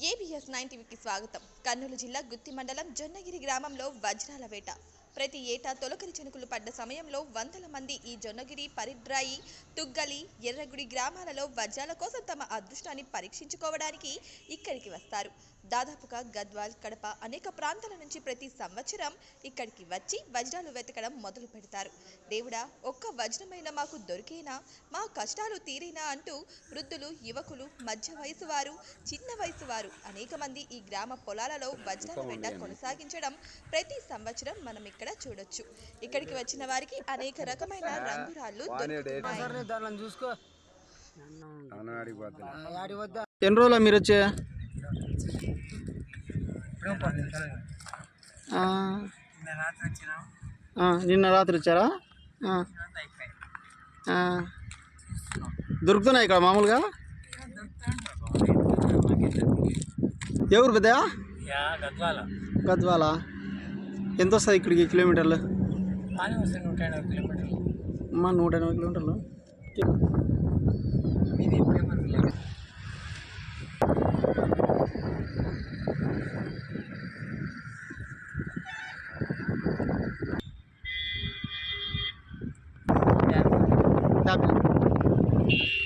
ABS nine టీవీకి స్వాగతం. కర్నూలు జిల్లా గుత్తి మండలం జొన్నగిరి గ్రామంలో వజ్రాల వేట. ప్రతి ఏటా తొలకరి చినుకులు పడ్డ సమయంలో వందల మంది ఈ జొన్నగిరి పరిడ్రాయి తుగ్గలి ఎర్రగుడి గ్రామాలలో వజ్రాల కోసం తమ అదృష్టాన్ని పరీక్షించుకోవడానికి ఇక్కడికి వస్తారు. దాదాపుగా గద్వాల్ కడప అనేక ప్రాంతాల నుంచి ప్రతి సంవత్సరం ఇక్కడికి వచ్చి వజ్రాలు వెతకడం మొదలు పెడతారు. దేవుడా ఒక్క వజ్రమైన మాకు దొరికేనా? మా కష్టాలు తీరేనా అంటూ వృద్ధులు యువకులు మధ్య వయసు వారు చిన్న వయసు వారు అనేక మంది ఈ గ్రామ పొలాలలో వజ్రాల వెంట కొనసాగించడం ప్రతి సంవత్సరం మనం ఇక్కడ చూడొచ్చు. ఇక్కడికి వచ్చిన వారికి అనేక రకమైన రంగురాళ్ళు ఎన్ని రోజులు మీరు వచ్చే? నిన్న రాత్రి వచ్చారా. దొరుకుతున్నాయి ఇక్కడ మామూలుగా? ఎవరు పెద్ద గద్వాల. ఎంత వస్తుంది ఇక్కడికి కిలోమీటర్లు? మా నూట ఎనభై కిలోమీటర్లు.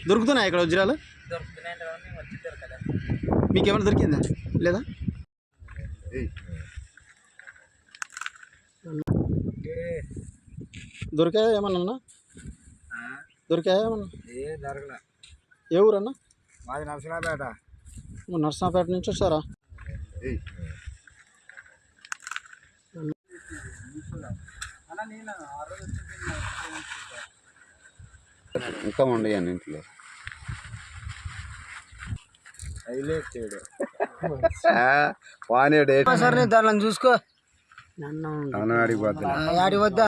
దొరుకుతున్నాయి ఇక్కడ వజ్రాలు? మీకు ఏమైనా దొరికిందా? లేదా? దొరికాయా ఏమన్నా దొరికాయా ఏమన్నా? ఏ దొరకలే. ఏ ఊరన్నా? మాది నరసరాపేట నుంచి వచ్చారా? ఇంకా ఉండయాను ఇంట్లో. హైలైట్ చేయడు. వానేడు సరే దానిని చూసుకో. ఆడి వద్ద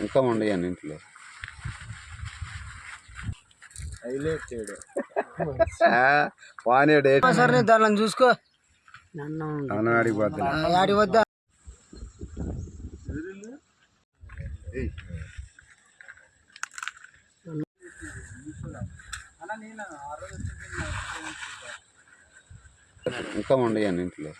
ఇంకా ఉండయాను ఇంట్లో. హైలైట్ చేయడు. వానేడు సరే దానిని చూసుకో. ఆడి వద్ద ఇంకా ఉండయాను ఇంట్లో?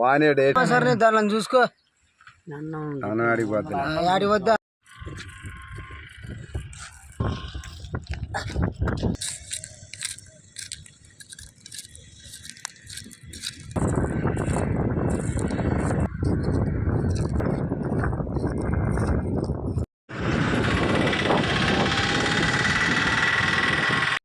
వానేడు సరే దానిని చూసుకో. అంగన్వాడికి పోతున్నా ఆడి